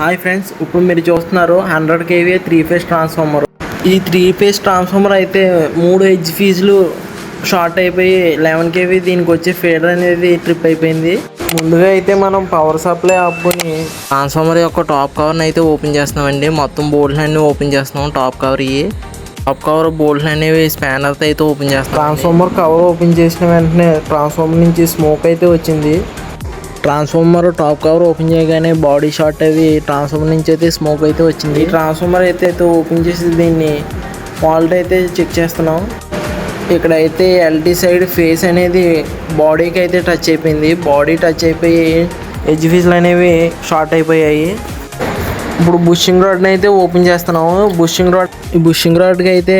Hi friends ఇప్పుడు మీరు చూస్తున్నారు hundred KV three phase transformer. ఈ త్రీ ఫేజ్ ట్రాన్స్ఫార్మర్ అయితే మూడు హెచ్ ఫీజులు షార్ట్ అయిపోయి లెవెన్ కేవీ దీనికి వచ్చే ఫీడర్ అనేది ట్రిప్ అయిపోయింది. ముందుగా అయితే మనం పవర్ సప్లై ఆపుకొని ట్రాన్స్ఫార్మర్ యొక్క టాప్ కవర్ని అయితే ఓపెన్ చేస్తున్నామండి. మొత్తం బోర్డులు అన్నీ ఓపెన్ చేస్తున్నాం టాప్ కవర్ ఇవి. టాప్ కవర్ బోల్ట్లు అనేవి స్పానర్తో అయితే ఓపెన్ చేస్తాం ట్రాన్స్ఫార్మర్ కవర్ ఓపెన్ చేసిన వెంటనే ట్రాన్స్ఫార్మర్ నుంచి స్మోక్ అయితే వచ్చింది. ట్రాన్స్ఫార్మర్ టాప్ కవర్ ఓపెన్ చేయగానే బాడీ షార్ట్ అవి ట్రాన్స్ఫార్మర్ నుంచి అయితే స్మోక్ అయితే వచ్చింది. ట్రాన్స్ఫార్మర్ అయితే అయితే ఓపెన్ చేసి దీన్ని ఫాల్ట్ అయితే చెక్ చేస్తున్నాం. ఇక్కడ అయితే ఎల్టీ సైడ్ ఫేస్ అనేది బాడీకి అయితే టచ్ అయిపోయింది. బాడీ టచ్ అయిపోయి ఎడ్జ్ ఫీజులు అనేవి షార్ట్ అయిపోయాయి. ఇప్పుడు బుషింగ్ రాడ్ని అయితే ఓపెన్ చేస్తున్నాము. బుషింగ్ రాడ్ బుషింగ్ రాడ్కి అయితే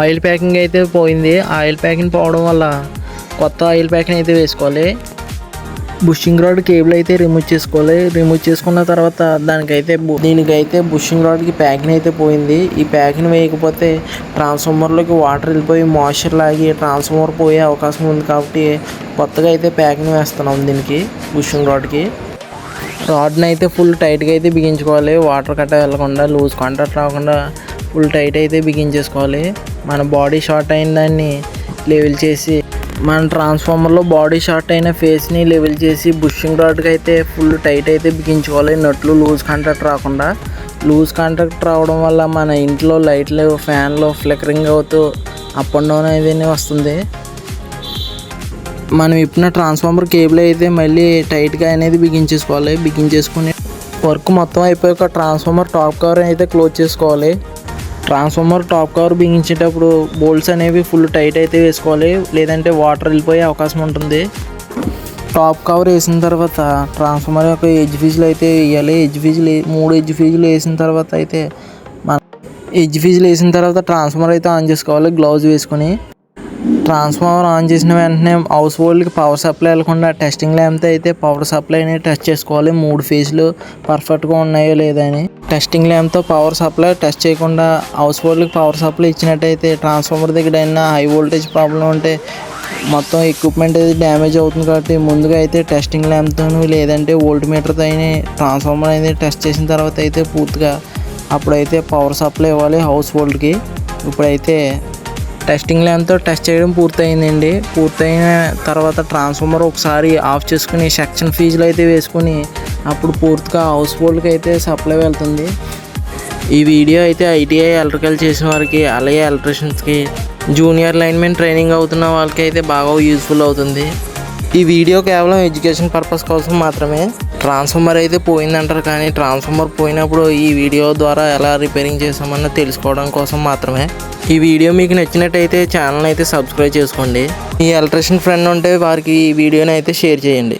ఆయిల్ ప్యాకింగ్ అయితే పోయింది. ఆయిల్ ప్యాకింగ్ పోవడం వల్ల కొత్త ఆయిల్ ప్యాకింగ్ అయితే వేసుకోవాలి. బుషింగ్ రాడ్ కేబుల్ అయితే రిమూవ్ చేసుకోవాలి. రిమూవ్ చేసుకున్న తర్వాత దానికైతే దీనికైతే బుషింగ్ రాడ్కి ప్యాకింగ్ అయితే పోయింది. ఈ ప్యాకింగ్ వేయకపోతే ట్రాన్స్ఫార్మర్లోకి వాటర్ వెళ్ళిపోయి మాయిశ్చర్ లాగి ట్రాన్స్ఫార్మర్ పోయే అవకాశం ఉంది కాబట్టి కొత్తగా అయితే ప్యాకింగ్ వేస్తున్నాం దీనికి బుషింగ్ రాడ్కి రాడ్ని అయితే ఫుల్ టైట్గా అయితే బిగించుకోవాలి. వాటర్ కట్ట వెళ్ళకుండా లూజ్ కాంటాక్ట్ రాకుండా ఫుల్ టైట్ అయితే బిగించేసుకోవాలి. మన బాడీ షార్ట్ అయిన దాన్ని లెవెల్ చేసి మన ట్రాన్స్ఫార్మర్లో బాడీ షార్ట్ అయిన ఫేస్ని లెవెల్ చేసి బుషింగ్ రాడ్కి అయితే ఫుల్ టైట్ అయితే బిగించుకోవాలి. నట్లు లూజ్ కాంటాక్ట్ రాకుండా. లూజ్ కాంటాక్ట్ రావడం వల్ల మన ఇంట్లో లైట్లు ఫ్యాన్లు ఫ్లికరింగ్ అవుతూ అప్ అండ్ డౌన్ అనేది వస్తుంది. మనం ఇప్పిన ట్రాన్స్ఫార్మర్ కేబుల్ అయితే మళ్ళీ టైట్గా అనేది బిగించేసుకోవాలి. బిగించేసుకుని వర్క్ మొత్తం అయిపోయాక ట్రాన్స్ఫార్మర్ టాప్ కవర్ అయితే క్లోజ్ చేసుకోవాలి. ట్రాన్స్ఫార్మర్ టాప్ కవర్ బిగించేటప్పుడు బోల్ట్స్ అనేవి ఫుల్ టైట్ అయితే వేసుకోవాలి. లేదంటే వాటర్ వెళ్ళిపోయే అవకాశం ఉంటుంది. టాప్ కవర్ వేసిన తర్వాత ట్రాన్స్ఫార్మర్ యొక్క ఎడ్జ్ ఫీజులు అయితే వేయాలి ఎడ్జ్ ఫీజులు మూడు ఎడ్జ్ ఫీజులు వేసిన తర్వాత అయితే మన ఎడ్జ్ ఫీజులు వేసిన తర్వాత ట్రాన్స్ఫార్మర్ అయితే ఆన్ చేసుకోవాలి. గ్లౌజ్ వేసుకొని ట్రాన్స్ఫార్మర్ ఆన్ చేసిన వెంటనే హౌస్ హోల్డ్కి పవర్ సప్లై వెళ్ళకుండా టెస్టింగ్ ల్యాంప్తో అయితే పవర్ సప్లైని టెస్ట్ చేసుకోవాలి. మూడు ఫేజ్లు పర్ఫెక్ట్గా ఉన్నాయో లేదా అని. టెస్టింగ్ ల్యాంప్తో పవర్ సప్లై టెస్ట్ చేయకుండా హౌస్ హోల్డ్కి పవర్ సప్లై ఇచ్చినట్టయితే ట్రాన్స్ఫార్మర్ దగ్గర అయినా హై వోల్టేజ్ ప్రాబ్లం ఉంటే మొత్తం ఎక్విప్మెంట్ అయితే డ్యామేజ్ అవుతుంది కాబట్టి ముందుగా అయితే టెస్టింగ్ ల్యాంప్తో లేదంటే వోల్ట్ మీటర్తో అయినా ట్రాన్స్ఫార్మర్ అయితే టెస్ట్ చేసిన తర్వాత అయితే పూర్తిగా అప్పుడైతే పవర్ సప్లై ఇవ్వాలి హౌస్ హోల్డ్కి. ఇప్పుడైతే టెస్టింగ్ ల్యాంప్తో టెస్ట్ చేయడం పూర్తయిందండి. పూర్తయిన తర్వాత ట్రాన్స్ఫార్మర్ ఒకసారి ఆఫ్ చేసుకుని సెక్షన్ ఫీజులు అయితే వేసుకుని అప్పుడు పూర్తిగా హౌస్ హోల్డ్కి అయితే సప్లై వెళ్తుంది. ఈ వీడియో అయితే ఐటీఐ ఎలక్ట్రికల్ చేసిన వారికి అలాగే ఎలక్ట్రిషియన్స్కి జూనియర్ లైన్మెన్ ట్రైనింగ్ అవుతున్న వాళ్ళకి అయితే బాగా యూస్ఫుల్ అవుతుంది. ఈ వీడియో కేవలం ఎడ్యుకేషన్ పర్పస్ కోసం మాత్రమే. ట్రాన్స్ఫార్మర్ అయితే పోయిందంటారు కానీ ట్రాన్స్ఫార్మర్ పోయినప్పుడు ఈ వీడియో ద్వారా ఎలా రిపేరింగ్ చేసామన్న తెలుసుకోవడం కోసం మాత్రమే. ఈ వీడియో మీకు నచ్చినట్టయితే ఛానల్ అయితే సబ్స్క్రైబ్ చేసుకోండి. మీ ఎలక్ట్రిషియన్ ఫ్రెండ్ ఉంటే వారికి ఈ వీడియోని అయితే షేర్ చేయండి.